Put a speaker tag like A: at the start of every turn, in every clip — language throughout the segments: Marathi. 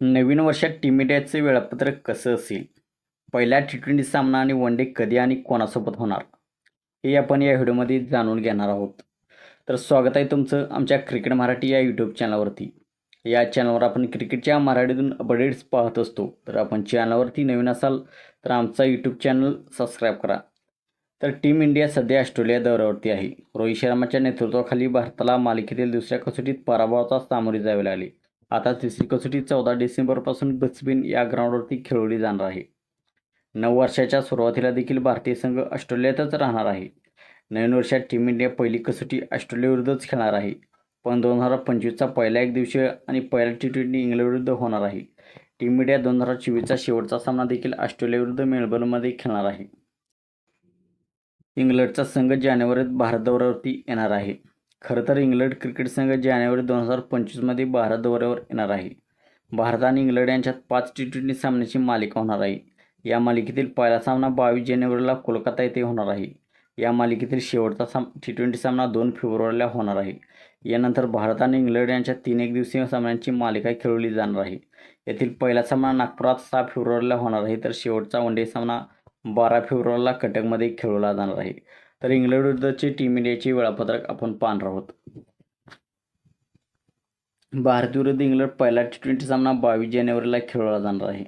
A: नवीन वर्षात टीम इंडियाचे वेळापत्रक कसं असेल? पहिला टी ट्वेंटी सामना आणि वन डे कधी आणि कोणासोबत होणार? हे आपण या व्हिडिओमध्ये जाणून घेणार आहोत. तर स्वागत आहे तुमचं आमच्या क्रिकेट मराठी या यूट्यूब चॅनलवरती या चॅनलवर आपण क्रिकेटच्या मराठीतून अपडेट्स पाहत असतो. तर आपण चॅनलवरती नवीन असाल तर आमचा यूट्यूब चॅनल सबस्क्राईब करा. तर टीम इंडिया सध्या ऑस्ट्रेलिया दौऱ्यावरती आहे. रोहित शर्माच्या नेतृत्वाखाली भारताला मालिकेतील दुसऱ्या कसोटीत पराभवाचा सामोरे जावे लागले. आता तिसरी कसोटी चौदा डिसेंबरपासून ब्रिस्बेन या ग्राउंडवरती खेळवली जाणार आहे. नऊ वर्षाच्या सुरुवातीला देखील भारतीय संघ ऑस्ट्रेलियातच राहणार आहे. नवीन वर्षात टीम इंडिया पहिली कसोटी ऑस्ट्रेलियाविरुद्धच खेळणार आहे. पण दोन हजार पंचवीसचा पहिला एक दिवशीय आणि पहिला टी ट्वेंटी इंग्लंडविरुद्ध होणार आहे. टीम इंडिया दोन हजार चोवीसचा शेवटचा सामना देखील ऑस्ट्रेलियाविरुद्ध मेलबर्नमध्ये खेळणार आहे. इंग्लंडचा संघ जानेवारीत भारत दौऱ्यावरती येणार आहे. खरं तर इंग्लंड क्रिकेट संघ जानेवारी दोन हजार पंचवीसमध्ये भारत दौऱ्यावर येणार आहे. भारत आणि इंग्लंड यांच्यात पाच टी ट्वेंटी सामन्याची मालिका होणार आहे. या मालिकेतील पहिला सामना बावीस जानेवारीला कोलकाता येथे होणार आहे. या मालिकेतील शेवटचा साम टी ट्वेंटी सामना दोन फेब्रुवारीला होणार आहे. यानंतर भारत आणि इंग्लंड यांच्या तीन एक दिवसीय सामन्यांची मालिका खेळवली जाणार आहे. येथील पहिला सामना नागपुरात सहा फेब्रुवारीला होणार आहे तर शेवटचा वन डे सामना बारा फेब्रुवारीला कटकमध्ये खेळवला जाणार आहे. तर इंग्लंड विरुद्धचे टीम इंडियाचे वेळापत्रक आपण पाहणार आहोत. भारत विरुद्ध इंग्लंड पहिला टी ट्वेंटी सामना बावीस जानेवारीला खेळवला जाणार आहे.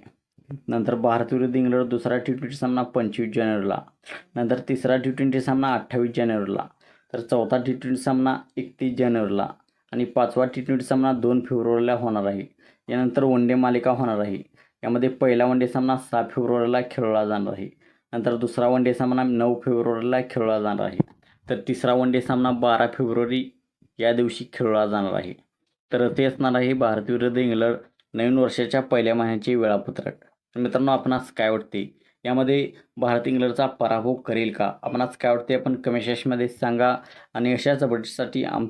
A: नंतर भारत विरुद्ध इंग्लंड दुसरा टी ट्वेंटी सामना पंचवीस जानेवारीला. नंतर तिसरा टी ट्वेंटी सामना अठ्ठावीस जानेवारीला. तर चौथा टी ट्वेंटी सामना एकतीस जानेवारीला. आणि पाचवा टी ट्वेंटी सामना दोन फेब्रुवारीला होणार आहे. यानंतर वन डे मालिका होणार आहे. यामध्ये पहिला वन डे सामना सहा फेब्रुवारीला खेळवला जाणार आहे. नंतर दुसरा वन डे सामना नऊ फेब्रुवारीला खेळला जाणार आहे. तर तिसरा वन डे सामना बारा फेब्रुवारी या दिवशी खेळला जाणार आहे. तर ते असणार आहे भारत विरुद्ध इंग्लंड नवीन वर्षाच्या पहिल्या महिन्याचे वेळापत्रक. तर मित्रांनो आपणास काय वाटते? यामध्ये भारत इंग्लंडचा पराभव करेल का? आपणास काय वाटते? आपण कमेंट सेक्शनमध्ये सांगा आणि अशाच जबरदस्तीसाठी आम